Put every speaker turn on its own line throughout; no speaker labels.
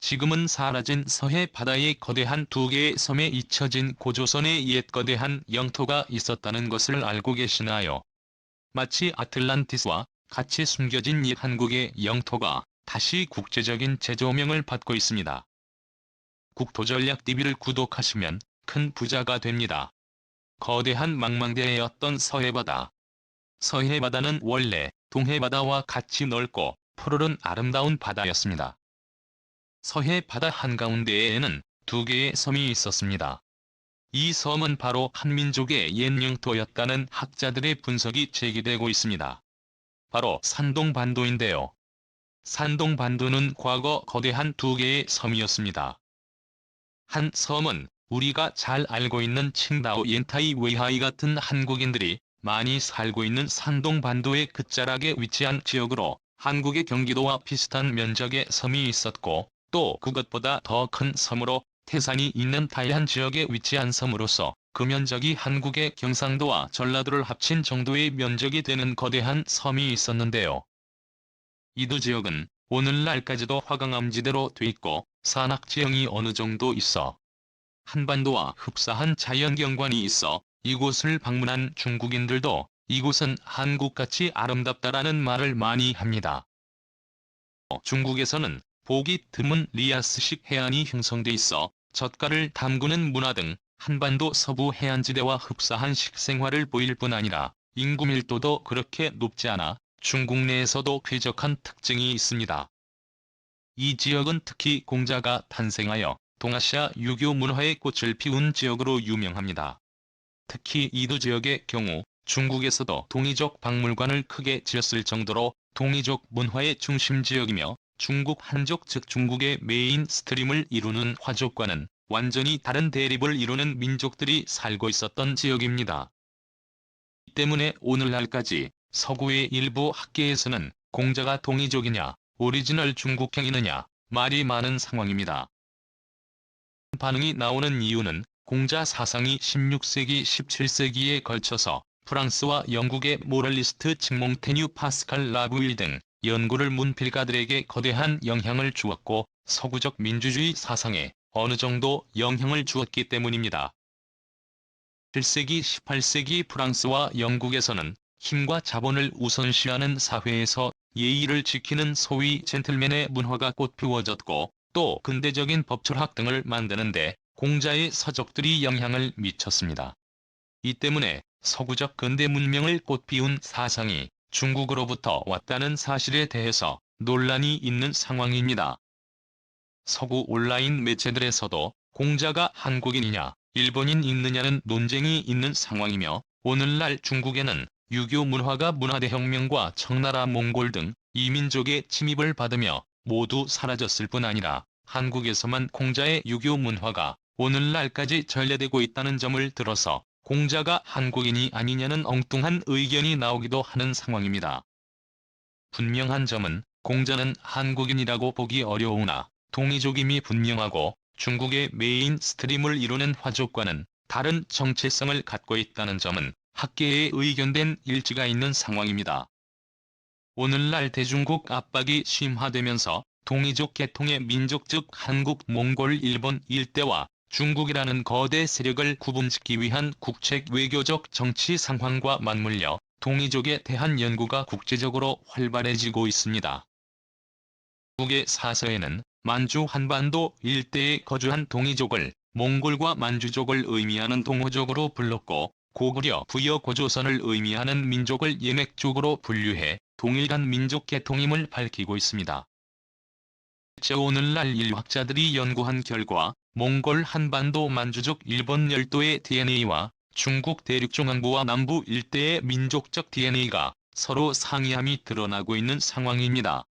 지금은 사라진 서해 바다의 거대한 두 개의 섬에 잊혀진 고조선의 옛 거대한 영토가 있었다는 것을 알고 계시나요? 마치 아틀란티스와 같이 숨겨진 옛 한국의 영토가 다시 국제적인 재조명을 받고 있습니다. 국토전략TV를 구독하시면 큰 부자가 됩니다. 거대한 망망대해였던 서해바다. 서해바다는 원래 동해바다와 같이 넓고 푸르른 아름다운 바다였습니다. 서해 바다 한가운데에는 두 개의 섬이 있었습니다. 이 섬은 바로 한민족의 옛 영토였다는 학자들의 분석이 제기되고 있습니다. 바로 산동반도인데요. 산동반도는 과거 거대한 두 개의 섬이었습니다. 한 섬은 우리가 잘 알고 있는 칭다오 옌타이 웨이하이 같은 한국인들이 많이 살고 있는 산동반도의 끝자락에 위치한 지역으로 한국의 경기도와 비슷한 면적의 섬이 있었고 또 그것보다 더 큰 섬으로 태산이 있는 다이한 지역에 위치한 섬으로서 그 면적이 한국의 경상도와 전라도를 합친 정도의 면적이 되는 거대한 섬이 있었는데요. 이 두 지역은 오늘날까지도 화강암지대로 돼 있고 산악지형이 어느 정도 있어 한반도와 흡사한 자연경관이 있어 이곳을 방문한 중국인들도 이곳은 한국같이 아름답다라는 말을 많이 합니다. 중국에서는 보기 드문 리아스식 해안이 형성돼 있어 젓갈을 담그는 문화 등 한반도 서부 해안지대와 흡사한 식생활을 보일 뿐 아니라 인구 밀도도 그렇게 높지 않아 중국 내에서도 쾌적한 특징이 있습니다. 이 지역은 특히 공자가 탄생하여 동아시아 유교 문화의 꽃을 피운 지역으로 유명합니다. 특히 이두 지역의 경우 중국에서도 동이족 박물관을 크게 지었을 정도로 동이족 문화의 중심 지역이며 중국 한족 즉 중국의 메인 스트림을 이루는 화족과는 완전히 다른 대립을 이루는 민족들이 살고 있었던 지역입니다. 이 때문에 오늘날까지 서구의 일부 학계에서는 공자가 동이족이냐 오리지널 중국형이느냐 말이 많은 상황입니다. 반응이 나오는 이유는 공자 사상이 16세기 17세기에 걸쳐서 프랑스와 영국의 모럴리스트 칙몽테뉴 파스칼 라부일 등 연구를 문필가들에게 거대한 영향을 주었고 서구적 민주주의 사상에 어느 정도 영향을 주었기 때문입니다. 7세기 18세기 프랑스와 영국에서는 힘과 자본을 우선시하는 사회에서 예의를 지키는 소위 젠틀맨의 문화가 꽃피워졌고 또 근대적인 법철학 등을 만드는데 공자의 서적들이 영향을 미쳤습니다. 이 때문에 서구적 근대 문명을 꽃피운 사상이 중국으로부터 왔다는 사실에 대해서 논란이 있는 상황입니다. 서구 온라인 매체들에서도 공자가 한국인이냐 일본인 있느냐는 논쟁이 있는 상황이며 오늘날 중국에는 유교 문화가 문화대혁명과 청나라 몽골 등 이민족의 침입을 받으며 모두 사라졌을 뿐 아니라 한국에서만 공자의 유교 문화가 오늘날까지 전래되고 있다는 점을 들어서 공자가 한국인이 아니냐는 엉뚱한 의견이 나오기도 하는 상황입니다. 분명한 점은 공자는 한국인이라고 보기 어려우나 동이족임이 분명하고 중국의 메인 스트림을 이루는 화족과는 다른 정체성을 갖고 있다는 점은 학계의 의견된 일치가 있는 상황입니다. 오늘날 대중국 압박이 심화되면서 동이족 계통의 민족 즉 한국, 몽골, 일본 일대와 중국이라는 거대 세력을 구분짓기 위한 국책 외교적 정치 상황과 맞물려 동이족에 대한 연구가 국제적으로 활발해지고 있습니다. 중국의 사서에는 만주 한반도 일대에 거주한 동이족을 몽골과 만주족을 의미하는 동호족으로 불렀고 고구려 부여 고조선을 의미하는 민족을 예맥족으로 분류해 동일한 민족 계통임을 밝히고 있습니다. 실제 오늘날 인류학자들이 연구한 결과 몽골 한반도 만주족 일본 열도의 DNA와 중국 대륙 중앙부와 남부 일대의 민족적 DNA가 서로 상이함이 드러나고 있는 상황입니다.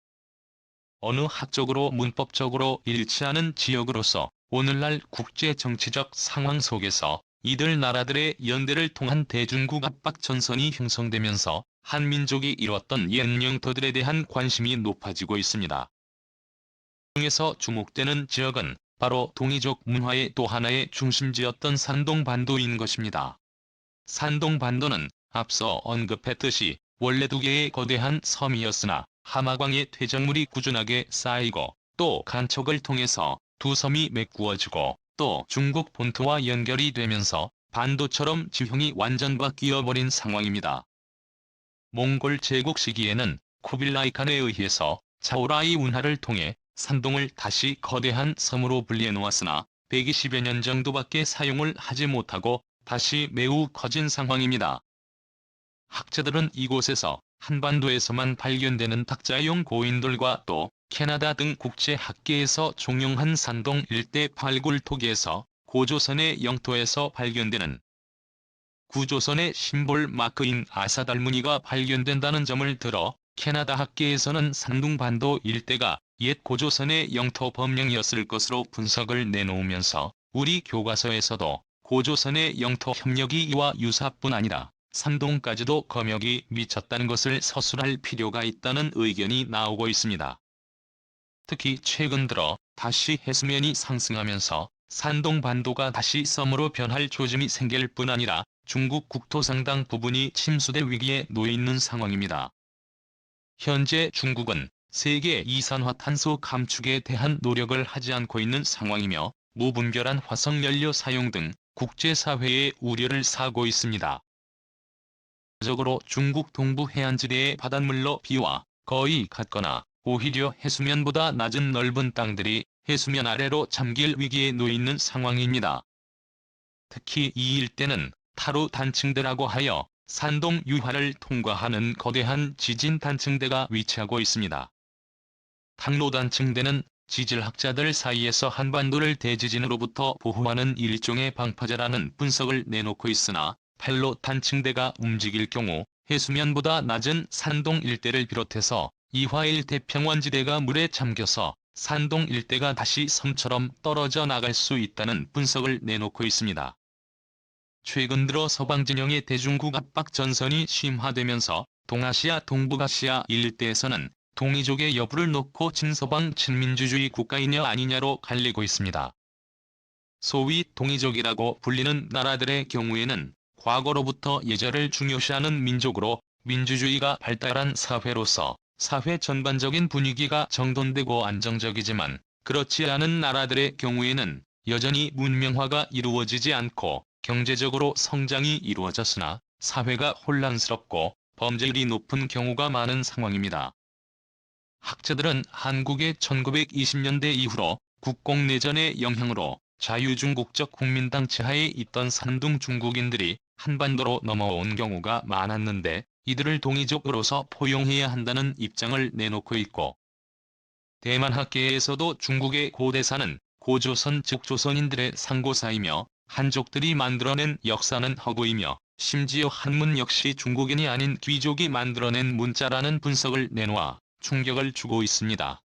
어느 학적으로 문법적으로 일치하는 지역으로서 오늘날 국제 정치적 상황 속에서 이들 나라들의 연대를 통한 대중국 압박 전선이 형성되면서 한민족이 이뤘던 옛 영토들에 대한 관심이 높아지고 있습니다. 중에서 주목되는 지역은 바로 동이족 문화의 또 하나의 중심지였던 산동반도인 것입니다. 산동반도는 앞서 언급했듯이 원래 두 개의 거대한 섬이었으나 하마광의 퇴적물이 꾸준하게 쌓이고 또 간척을 통해서 두 섬이 메꾸어지고 또 중국 본토와 연결이 되면서 반도처럼 지형이 완전 바뀌어버린 상황입니다. 몽골 제국 시기에는 쿠빌라이 칸에 의해서 차오라이 운하를 통해 산동을 다시 거대한 섬으로 분리해 놓았으나 120여 년 정도밖에 사용을 하지 못하고 다시 매우 커진 상황입니다. 학자들은 이곳에서 한반도에서만 발견되는 탁자용 고인돌과 또 캐나다 등 국제 학계에서 종용한 산동 일대 발굴 토기에서 고조선의 영토에서 발견되는 구조선의 심볼 마크인 아사달무늬가 발견된다는 점을 들어 캐나다 학계에서는 산둥반도 일대가 옛 고조선의 영토 범령이었을 것으로 분석을 내놓으면서 우리 교과서에서도 고조선의 영토 협력이 이와 유사뿐 아니라 산동까지도 검역이 미쳤다는 것을 서술할 필요가 있다는 의견이 나오고 있습니다. 특히 최근 들어 다시 해수면이 상승하면서 산동 반도가 다시 섬으로 변할 조짐이 생길 뿐 아니라 중국 국토 상당 부분이 침수될 위기에 놓여 있는 상황입니다. 현재 중국은 세계 이산화탄소 감축에 대한 노력을 하지 않고 있는 상황이며 무분별한 화석연료 사용 등 국제사회의 우려를 사고 있습니다. 적으로 중국 동부 해안지대의 바닷물로 비와 거의 같거나 오히려 해수면보다 낮은 넓은 땅들이 해수면 아래로 잠길 위기에 놓여 있는 상황입니다. 특히 이 일대는 타루 단층대라고 하여 산동 유화를 통과하는 거대한 지진 단층대가 위치하고 있습니다. 탕로 단층대는 지질학자들 사이에서 한반도를 대지진으로부터 보호하는 일종의 방파제라는 분석을 내놓고 있으나 팔로 단층대가 움직일 경우 해수면보다 낮은 산동 일대를 비롯해서 이화일 태평원지대가 물에 잠겨서 산동 일대가 다시 섬처럼 떨어져 나갈 수 있다는 분석을 내놓고 있습니다. 최근 들어 서방 진영의 대중국 압박 전선이 심화되면서 동아시아 동북아시아 일대에서는 동이족의 여부를 놓고 친서방 친민주주의 국가이냐 아니냐로 갈리고 있습니다. 소위 동이족이라고 불리는 나라들의 경우에는 과거로부터 예절을 중요시하는 민족으로 민주주의가 발달한 사회로서 사회 전반적인 분위기가 정돈되고 안정적이지만 그렇지 않은 나라들의 경우에는 여전히 문명화가 이루어지지 않고 경제적으로 성장이 이루어졌으나 사회가 혼란스럽고 범죄율이 높은 경우가 많은 상황입니다. 학자들은 한국의 1920년대 이후로 국공내전의 영향으로 자유중국적 국민당 지하에 있던 산둥 중국인들이 한반도로 넘어온 경우가 많았는데 이들을 동이족으로서 포용해야 한다는 입장을 내놓고 있고 대만 학계에서도 중국의 고대사는 고조선 즉 조선인들의 상고사이며 한족들이 만들어낸 역사는 허구이며 심지어 한문 역시 중국인이 아닌 귀족이 만들어낸 문자라는 분석을 내놓아 충격을 주고 있습니다.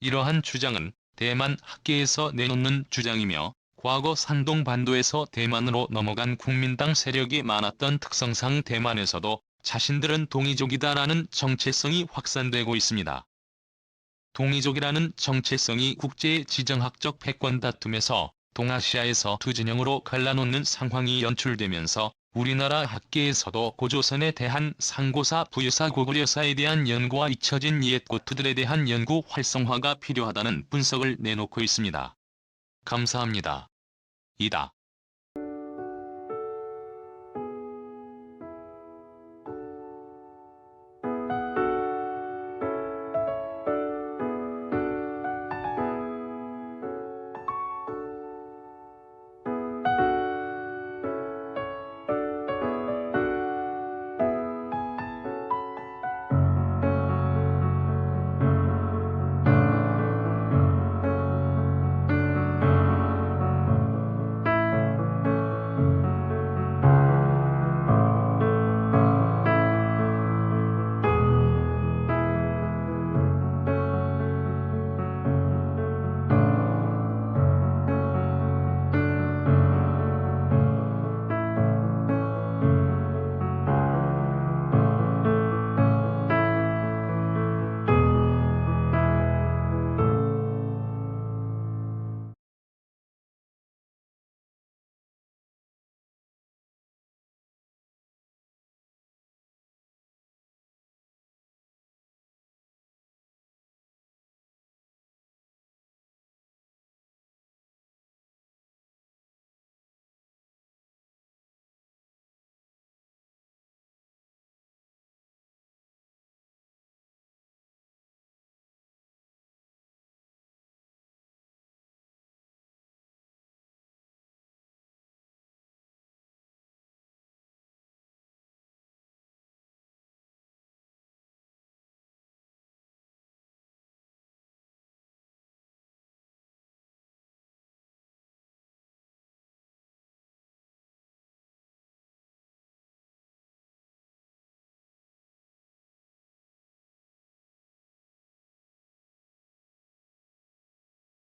이러한 주장은 대만 학계에서 내놓는 주장이며 과거 산동 반도에서 대만으로 넘어간 국민당 세력이 많았던 특성상 대만에서도 자신들은 동이족이다라는 정체성이 확산되고 있습니다. 동이족이라는 정체성이 국제 지정학적 패권 다툼에서 동아시아에서 두 진영으로 갈라놓는 상황이 연출되면서 우리나라 학계에서도 고조선에 대한 상고사 부여사 고구려사에 대한 연구와 잊혀진 옛 고투들에 대한 연구 활성화가 필요하다는 분석을 내놓고 있습니다. 감사합니다. 이다.